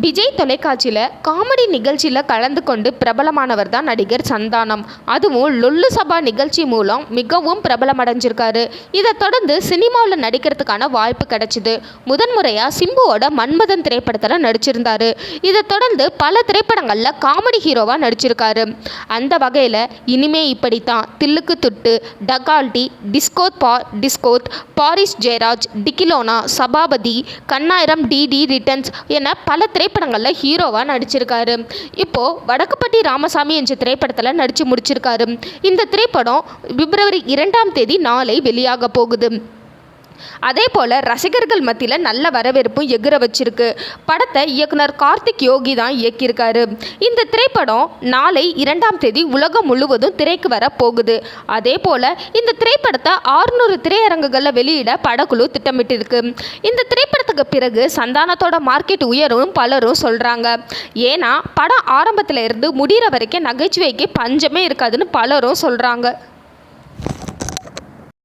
விஜய் தொலைக்காட்சியில் காமெடி நிகழ்ச்சியில் கலந்து கொண்டு பிரபலமானவர் தான் நடிகர் சந்தானம். அதுவும் லொல்லு சபா நிகழ்ச்சி மூலம் மிகவும் பிரபலமடைஞ்சிருக்காரு. இதை தொடர்ந்து சினிமாவில் நடிக்கிறதுக்கான வாய்ப்பு கிடைச்சிது. முதன்முறையாக சிம்புவோட மன்மதன் திரைப்படத்தில் நடிச்சிருந்தாரு. இதை தொடர்ந்து பல திரைப்படங்களில் காமெடி ஹீரோவாக நடிச்சிருக்காரு. அந்த வகையில் இனிமே இப்படித்தான். தில்லுக்கு துட்டு டகால்டி டிஸ்கோத் பா டிஸ்கோத் பாரிஸ் ஜெயராஜ் டிகிலோனா சபாபதி கண்ணாயிரம் டிடி ரிட்டர்ன்ஸ் என பல திரைப்படங்களில் ஹீரோவாக நடிச்சிருக்காரு. இப்போது வடக்குப்பட்டி ராமசாமி என்ற திரைப்படத்தில் நடித்து முடிச்சிருக்காரு. இந்த திரைப்படம் பிப்ரவரி இரண்டாம் தேதி நாளை வெளியாக போகுது. அதே போல் ரசிகர்கள் மத்தியில் நல்ல வரவேற்பும் எகிற வச்சிருக்கு. படத்தை இயக்குனர் கார்த்திக் யோகி தான் இயக்கியிருக்காரு. இந்த திரைப்படம் நாளை இரண்டாம் தேதி உலகம் முழுவதும் திரைக்கு வர போகுது. அதே போல் இந்த திரைப்படத்தை ஆறுநூறு திரையரங்குகளில் வெளியிட படக்குழு திட்டமிட்டிருக்கு. இந்த திரைப்படத்துக்கு பிறகு சந்தானத்தோட மார்க்கெட் உயரும் பலரும் சொல்கிறாங்க ஏன்னா படம் ஆரம்பத்தில் இருந்து முடிகிற வரைக்கும் நகைச்சுவைக்கு பஞ்சமே இருக்காதுன்னு பலரும் சொல்கிறாங்க